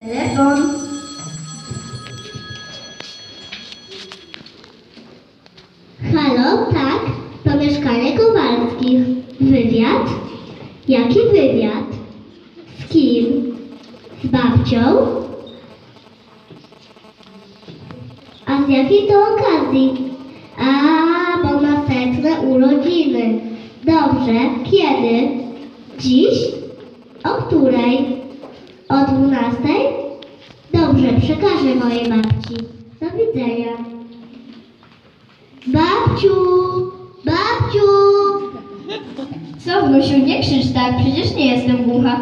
Telefon. Halo, tak, to mieszkanie Kowalskich. Wywiad? Jaki wywiad? Z kim? Z babcią? A z jakiej to okazji? A, bo ma setne urodziny. Dobrze, kiedy? Dziś? O której? O dwunastej? Przekażę mojej babci. Do widzenia. Babciu! Babciu! Co, wnusiu, nie krzycz tak, przecież nie jestem głucha.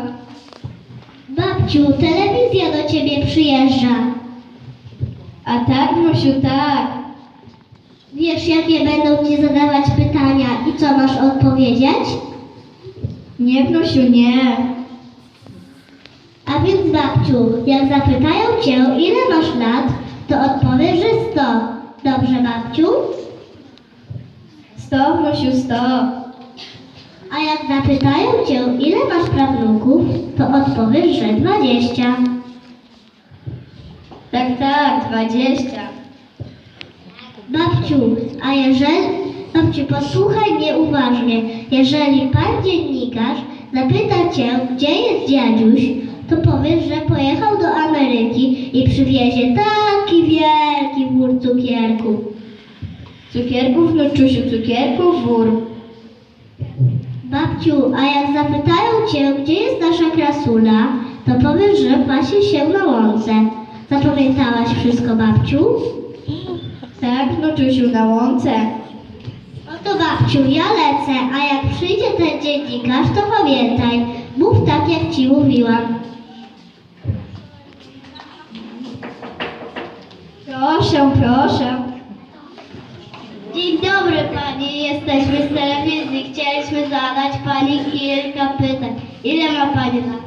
Babciu, telewizja do ciebie przyjeżdża. A tak, wnusiu, tak. Wiesz, jakie będą ci zadawać pytania i co masz odpowiedzieć? Nie, wnusiu, nie. Więc, babciu, jak zapytają cię, ile masz lat, to odpowiesz, że sto. Dobrze, babciu? Sto, wnusiu, sto. A jak zapytają cię, ile masz prawnuków, to odpowiesz, że dwadzieścia. Tak, tak, dwadzieścia. Babciu, a jeżeli... Babciu, posłuchaj mnie uważnie. Jeżeli pan dziennikarz zapyta cię, gdzie jest dziadziuś, to powiesz, że pojechał do Ameryki i przywiezie taki wielki wór cukierków. Cukierków, wnuczusiu, cukierków, wór. Babciu, a jak zapytają cię, gdzie jest nasza krasula, to powiesz, że pasie się na łące. Zapamiętałaś wszystko, babciu? Tak, wnuczusiu, na łące. No to babciu, ja lecę, a jak przyjdzie ten dziennikarz, to pamiętaj, mów tak, jak ci mówiłam. Proszę, proszę. Dzień dobry pani, jesteśmy z telewizji. Chcieliśmy zadać pani kilka pytań. Ile ma pani lat?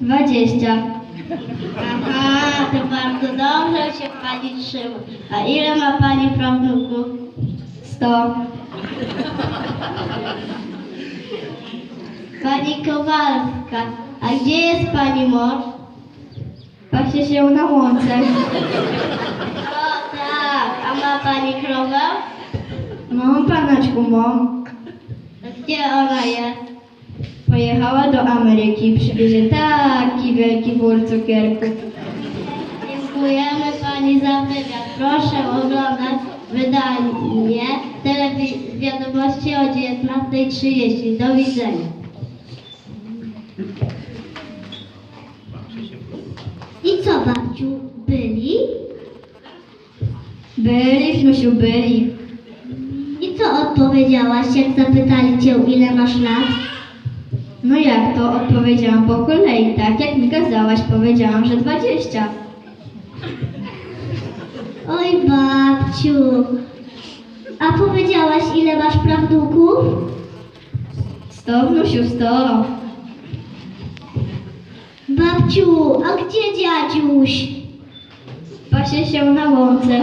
Dwadzieścia. Aha, to bardzo dobrze się pani trzyma. A ile ma pani prawnuków? Sto. Pani Kowalska. A gdzie jest pani mąż? Pasie się na łące. O tak, a ma pani krowę? Mam panaczku, mam. Gdzie ona jest? Pojechała do Ameryki, przywiezie taki wielki wór cukierków. Dziękujemy Pani za wywiad. Proszę oglądać wydanie telewizji wiadomości o 19.30. Do widzenia. I co babciu, byli? Byli, wnusiu, byli. I co odpowiedziałaś, jak zapytali Cię, ile masz lat? No jak to? Odpowiedziałam po kolei, tak jak mi kazałaś, powiedziałam, że dwadzieścia. Oj babciu, a powiedziałaś, ile masz prawnuków? Sto, wnusiu, sto. Babciu, a gdzie dziadziuś? Pasie się na łące.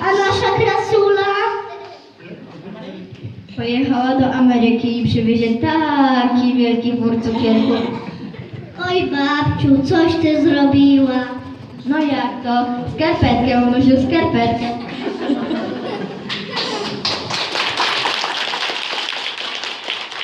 A nasza krasula? Pojechała do Ameryki i przywiezie taki wielki wór cukierków. Oj babciu, coś ty zrobiła. No jak to? Skarpetkę, wnusiu, skarpetkę.